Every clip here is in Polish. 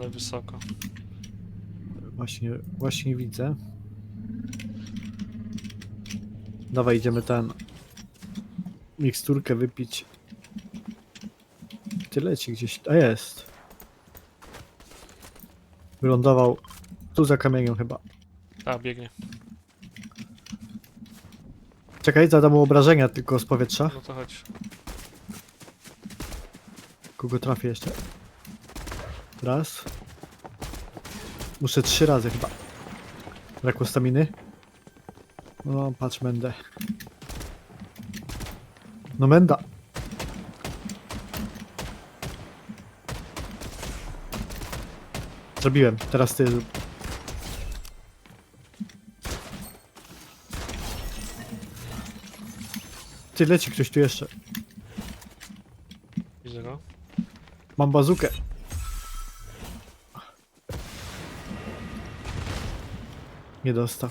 ale wysoko. Właśnie, właśnie widzę. Dawaj, idziemy ten miksturkę wypić. Ty leci gdzieś. A jest. Wylądował tu za kamieniem chyba. A, biegnie. Czekaj, zadam mu obrażenia tylko z powietrza. No to chodź. Kogo trafię jeszcze? Raz. Muszę trzy razy chyba. Brakło staminy. No, patrz, Mendę. No, Menda. Zrobiłem, teraz ty. Ty leci ktoś tu jeszcze. Widzę go. Mam bazukę. Nie dostał.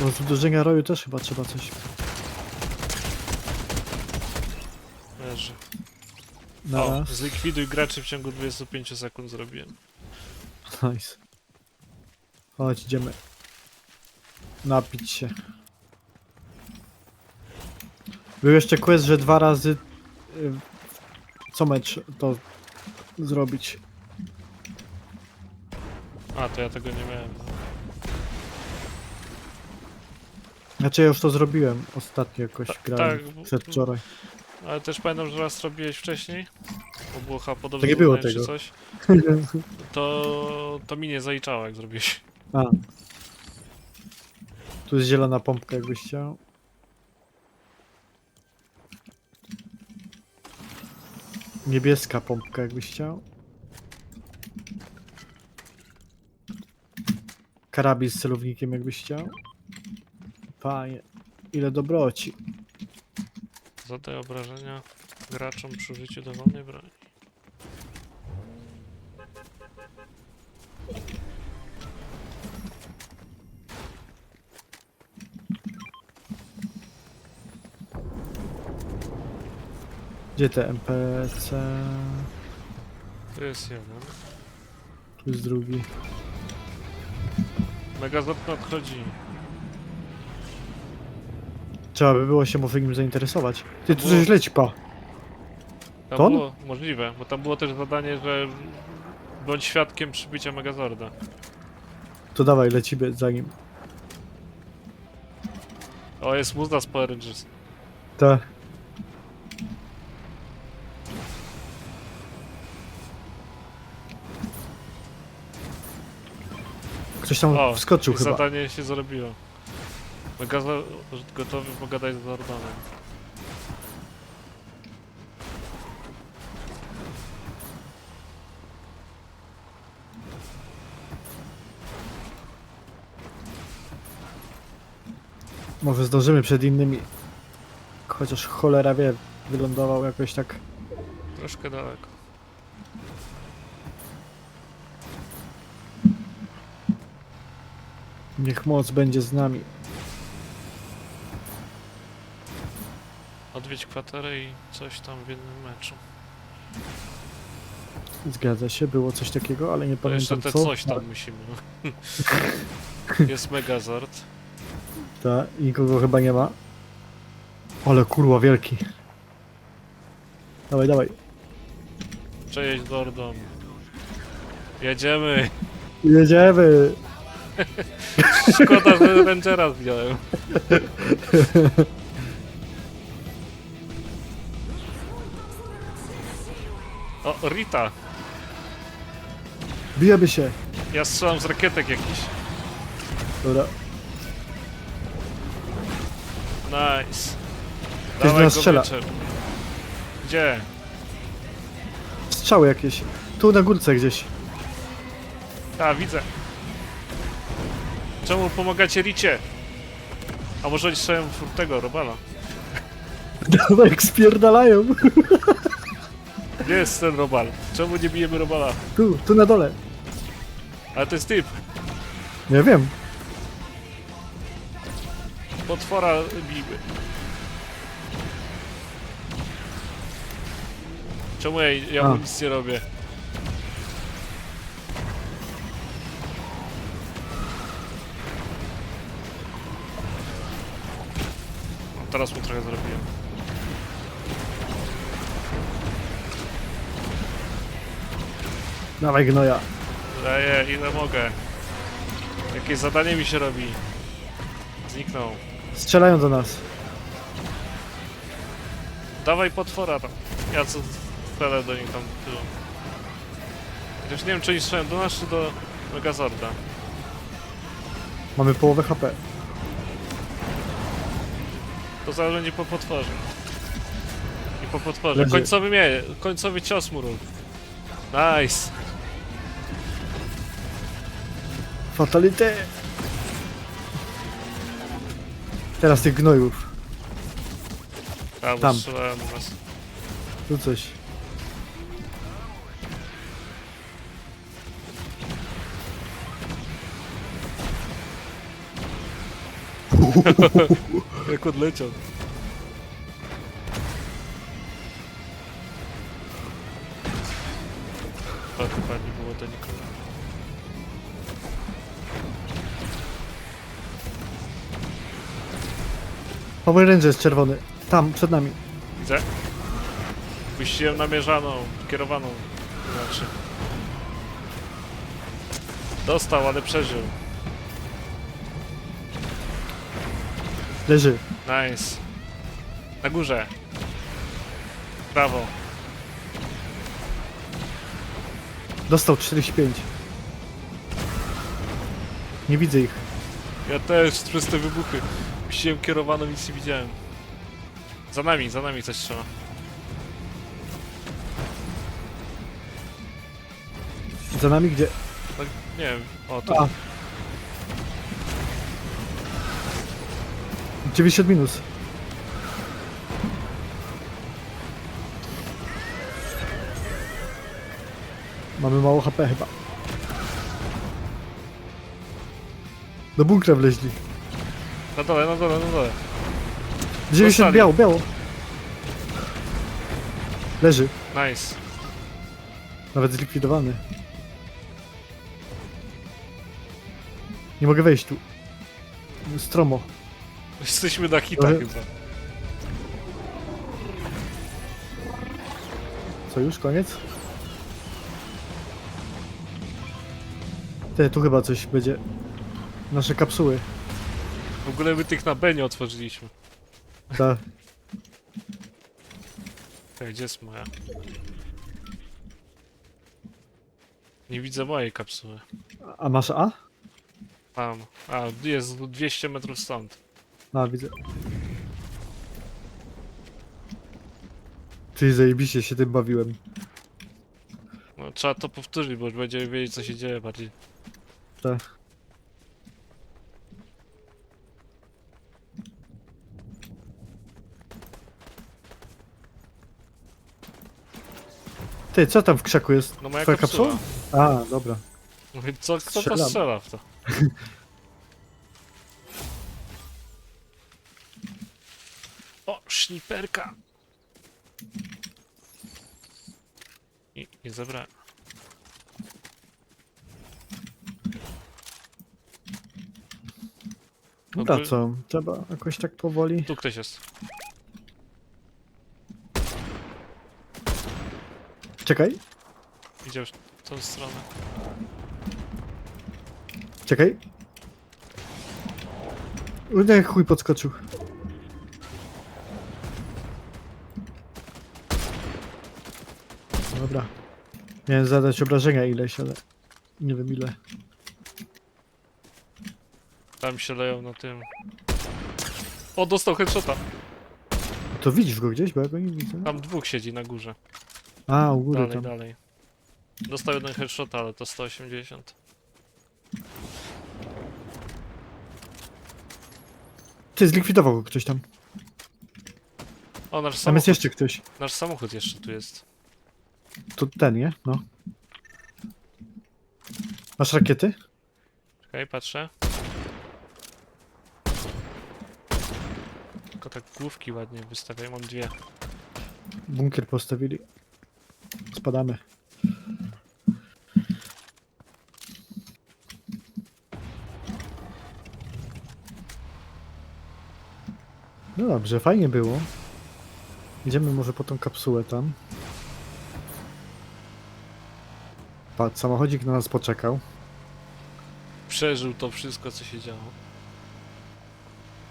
Bo z uderzenia roju też chyba trzeba coś. Leży. Na O, raz. zlikwiduj graczy w ciągu 25 sekund zrobiłem. Nice. Chodź, idziemy. Napić się. Był jeszcze quest, że dwa razy y, co mecz to zrobić. A, to ja tego nie miałem. Znaczy ja już to zrobiłem ostatnio jakoś Ta- grałem tak, bo- przedwczoraj. Ale też pamiętam, że raz robiłeś wcześniej. Bo było chyba podobne To nie było zadanie czy tego. coś. To, to mi nie zaliczało, jak zrobiłeś. A. Tu jest zielona pompka jakbyś chciał. Niebieska pompka jakbyś chciał. Karabin z celownikiem jakbyś chciał. Panie, ile dobroci. Zadaj obrażenia graczom przy użyciu dowolnej broni. Gdzie te NPC? Tu jest jeden. Tu jest drugi. Megazord nadchodzi. Trzeba by było się może nim zainteresować. Ty tu coś leci, pa. Tam To on? było możliwe, bo tam było też zadanie, że bądź świadkiem przybycia Megazorda. To dawaj, lecimy za nim. O, jest muzda z Power Rangers. Tak. Ktoś tam O, wskoczył chyba. zadanie się zrobiło. Megazord gotowy pogadać z Zordanem. Może zdążymy przed innymi. Chociaż cholera wie, wylądował jakoś tak. Troszkę daleko. Niech moc będzie z nami. Odwiedź kwaterę i coś tam w jednym meczu. Zgadza się, było coś takiego, ale nie To jeszcze pamiętam te co. coś tam musimy. Jest Megazord. Ta, nikogo chyba nie ma. Ale kurwa wielki. Dawaj, dawaj. Przejedź Zordon. Jedziemy! Jedziemy! Szkoda, że Rangera zdjąłem. O, Rita! Bijemy się. Ja strzelam z rakietek jakiś. Dobra. Nice. Ktoś do Dawaj nas go strzela. Gdzie? Strzały jakieś. Tu na górce gdzieś. A, widzę. Czemu pomagacie Ricie? A może oni strzelają w tego, Robala? Dawaj, jak spierdalają. Gdzie jest ten Robal? Czemu nie bijemy Robala? Tu, tu na dole. Ale to jest typ. Nie wiem. Potwora bijmy. Czemu ja, ja A. mu nic nie robię? Teraz mu trochę zrobiłem. Dawaj gnoja. Daję, ile mogę. Jakie zadanie mi się robi? Zniknął. Strzelają do nas. Dawaj potwora tam. Ja co strzelę do nich tam tyłu. Chociaż nie wiem czy oni strzelają do nas czy do Megazorda. Mamy połowę HP. To zależy po potworze. I po potworze. Leży. Końcowy mie, końcowy cios mu rób. Nice. Fatality! Teraz tych gnojów. Tam. strzelałem nas. Tu coś. Jak odleciał. To chyba nie było to nikogo. Power Ranger jest czerwony. Tam, przed nami. Widzę. Puściłem namierzaną, kierowaną. Znaczy. Dostał, ale przeżył. Leży. Nice. Na górze. Prawo. Dostał 45. Nie widzę ich. Ja też przez te wybuchy. Puściłem kierowaną, nic nie widziałem. Za nami, za nami coś strzela. Za nami gdzie? No, nie wiem. O, tu. A. 90 minus. Mamy mało HP chyba. Do bunkra wleźli. Na dole, na dole, na dole. 90 Dostali. biało, biało. Leży. Nice. Nawet zlikwidowany. Nie mogę wejść tu. Stromo. Jesteśmy na hita Ale- chyba. Co już? Koniec? Te, tu chyba coś będzie. Nasze kapsuły. W ogóle my tych na B nie otworzyliśmy. Ta. Ej, gdzie jest moja? Nie widzę mojej kapsuły. A masz A? Tam. A, jest 200 metrów stąd. A, widzę. Ty zajebiście się tym bawiłem. No, trzeba to powtórzyć, bo już będziemy wiedzieć co się dzieje bardziej. Tak. Ty, co tam w krzaku jest? No moja Twoja kapsuła. kapsuła? A, dobra. Mówię, co, kto to Strzelam. strzela w to? O, szniperka! I nie zabrałem. Dobra, Ogól- co? Trzeba jakoś tak powoli. Tu ktoś jest. Czekaj, Widział już tą stronę. czekaj. Jak chuj podskoczył. Dobra. Miałem zadać obrażenia ileś, ale nie wiem ile. Tam się leją na tym. O, dostał headshota. To widzisz go gdzieś, bo ja go nie widzę. Tam dwóch siedzi na górze. A, u góry Dalej, tam. dalej. Dostał jeden headshot, ale to 180. Ty, zlikwidował go ktoś tam. O, nasz Tam jest samochód, jeszcze ktoś. nasz samochód jeszcze tu jest. To ten, nie? No. Masz rakiety? Okej, patrzę. Tylko tak główki ładnie wystawiają, mam dwie. Bunkier postawili. Spadamy. No dobrze, fajnie było. Idziemy może po tą kapsułę tam. Patrz, samochodzik na nas poczekał. Przeżył to wszystko, co się działo.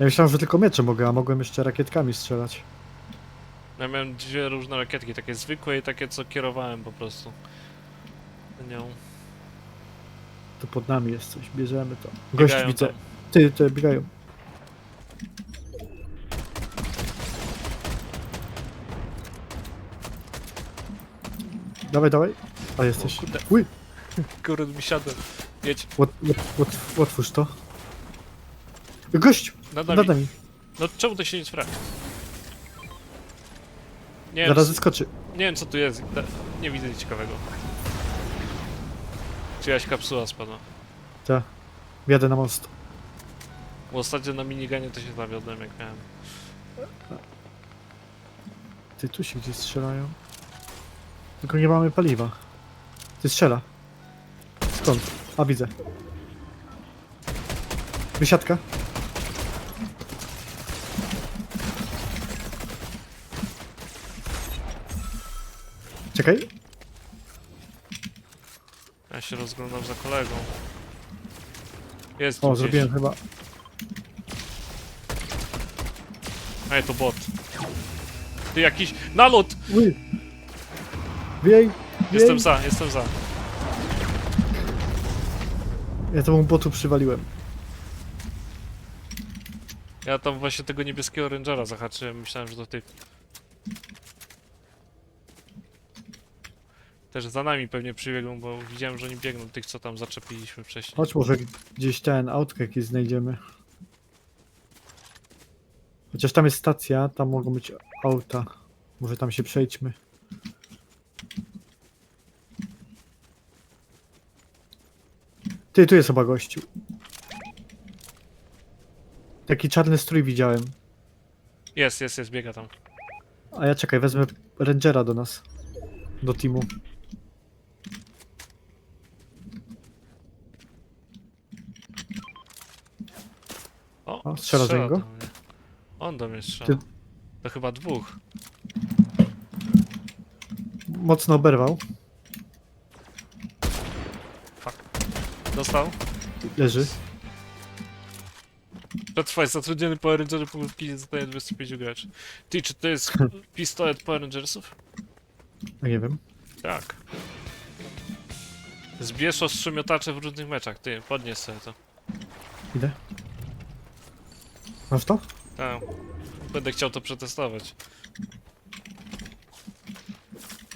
Ja myślałem, że tylko miecze mogę, a mogłem jeszcze rakietkami strzelać. Ja miałem dwie różne rakietki, takie zwykłe i takie, co kierowałem po prostu. Nią. Tu pod nami jest coś, bierzemy to. Gość Biegają widzę. tam. Ty, ty, biegają. Dawaj, dawaj. A jesteś. Kurde. Uj, Kurde, mi siadłem. Jedź, łot, łot, łot, otwórz to. Gość! nad Nad nami. nami. No czemu to się nie sprawdza? Nie wiem, Zaraz zeskoczy. nie wiem co tu jest, Da- nie widzę nic ciekawego. Czyjaś kapsuła spadła. Ta. Wjadę na most. Bo ostatnio na miniganie to się zawiodłem jak miałem. Ty, tu się gdzieś strzelają. Tylko nie mamy paliwa. Ty strzela. Skąd? A, widzę. Wysiadka. Czekaj. Ja się rozglądam za kolegą. Jest tu O, gdzieś. zrobiłem chyba. Ej, to bot. Ty jakiś... Nalot! Uj. Wiej. Jestem za, jestem za. Ja temu botu przywaliłem. Ja tam właśnie tego niebieskiego rangera zahaczyłem, myślałem, że to ty. Też za nami pewnie przybiegną, bo widziałem, że oni biegną, tych co tam zaczepiliśmy wcześniej. Chodź może gdzieś ten autkę jakiś znajdziemy. Chociaż tam jest stacja, tam mogą być auta. Może tam się przejdźmy. Ty, tu jest chyba gościu. Taki czarny strój widziałem. Jest, jest, jest, biega tam. A ja czekaj, wezmę Rangera do nas. Do teamu. O, O, strzela do niego? do mnie. On do mnie strzela. Ty- To chyba dwóch. Mocno oberwał. Dostał? Leży. Przetrwaj, zatrudniony Power Ranger nie zostaje 25 graczy. Ty, czy to jest pistolet Power Rangersów? Nie wiem. Tak. Zbierz ostrzymiotacze w różnych meczach, ty, podnieś sobie to. Idę. Masz to? A, będę chciał to przetestować.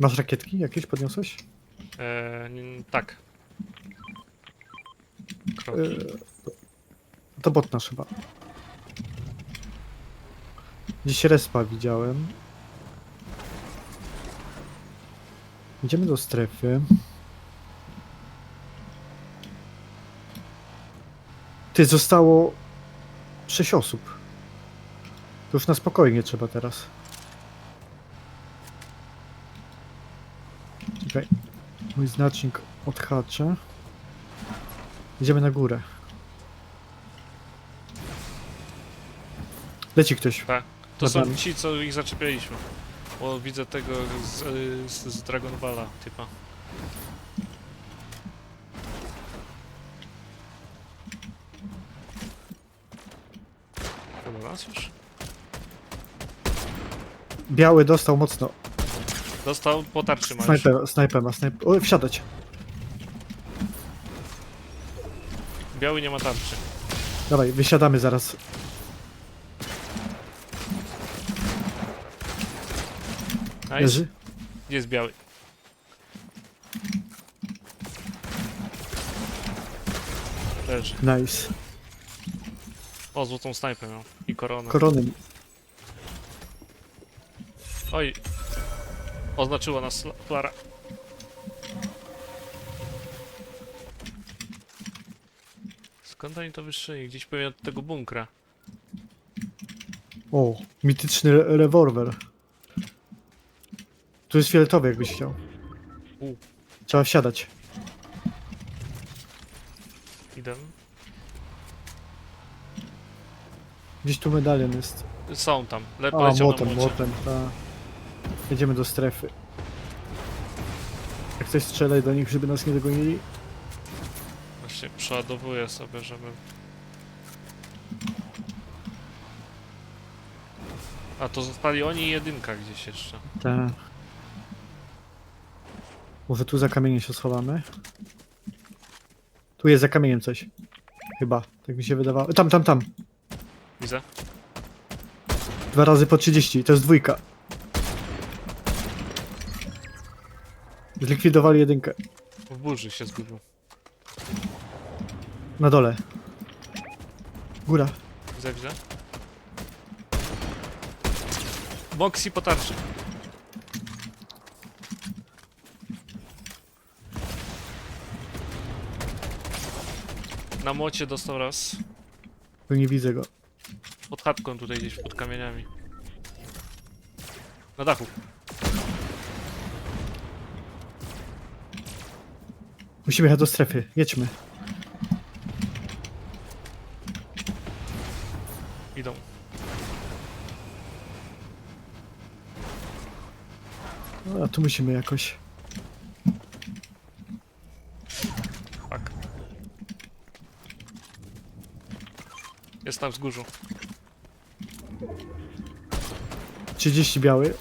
Masz rakietki jakieś podniosłeś? Eee, tak. Kroki. Yy, to bot nasz chyba. Gdzieś respa widziałem. Idziemy do strefy. Ty, zostało 6 osób. To już na spokojnie trzeba teraz. Czekaj. Mój znacznik odhaczę. Idziemy na górę. Leci ktoś. Tak. To Nad są nami. ci, co ich zaczepialiśmy. Bo widzę tego z, y, z, z Dragon Balla typa. Nas już? Biały dostał mocno. Dostał, po tarczy ma już. Snajper, snajper ma snajper. O, wsiadać. Biały nie ma tarczy. Dawaj, wysiadamy zaraz. Jest, Leży. jest biały. Leży. Nice. O, złotą snajpę miał. I koronę. Korony. Oj. Oznaczyła nas la- Klara. Skąd oni to wyszli? Gdzieś pewnie od tego bunkra. O, mityczny re- rewolwer. Tu jest fioletowy, jakbyś chciał. U. Trzeba wsiadać. Idę. Gdzieś tu medalion jest. Są tam. Le A, poleciał młotem, na młocie. młotem, ta. Jedziemy do strefy. Jak ktoś strzelaj do nich, żeby nas nie dogonili. Właśnie przeładowuję sobie, żeby... A to zostali oni i jedynka gdzieś jeszcze. Tak. Może tu za kamieniem się schowamy? Tu jest za kamieniem coś. Chyba, tak mi się wydawało. Tam, tam, tam. Widzę? Dwa razy po 30, to jest dwójka. Zlikwidowali jedynkę. W burzy się zgubił. Na dole. Góra. Widzę, widzę. Boxy po tarczy. Na mocie dostał raz. Tu nie widzę go. Pod chatką tutaj gdzieś pod kamieniami. Na dachu. Musimy jechać do strefy. Jedźmy. A tu musimy jakoś. Fuck. Jest tam wzgórzu. 30 biały.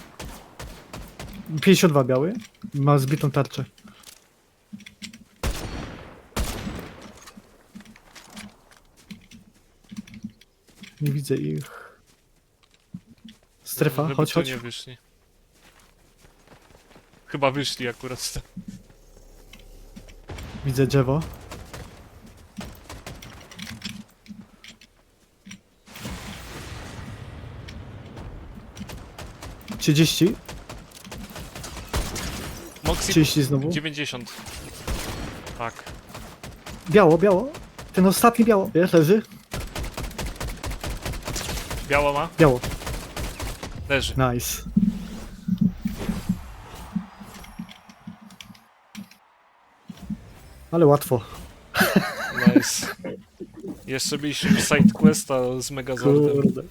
52 biały. Ma zbitą tarczę. Nie widzę ich. Strefa, Żeby chodź, tu chodź. nie wyszli. Chyba wyszli akurat. Widzę drzewo. Trzydzieści, Moxie trzydzieści znowu. 90. Tak. Biało, biało. Ten ostatni biało. Wiesz, leży? Biała ma? Biało. Leży. Nice. Ale łatwo. Nice. Jeszcze mieliśmy side questa z Megazordem. Kurde.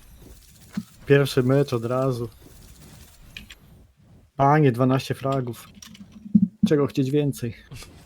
Pierwszy mecz od razu. Panie, 12 fragów. Czego chcieć więcej?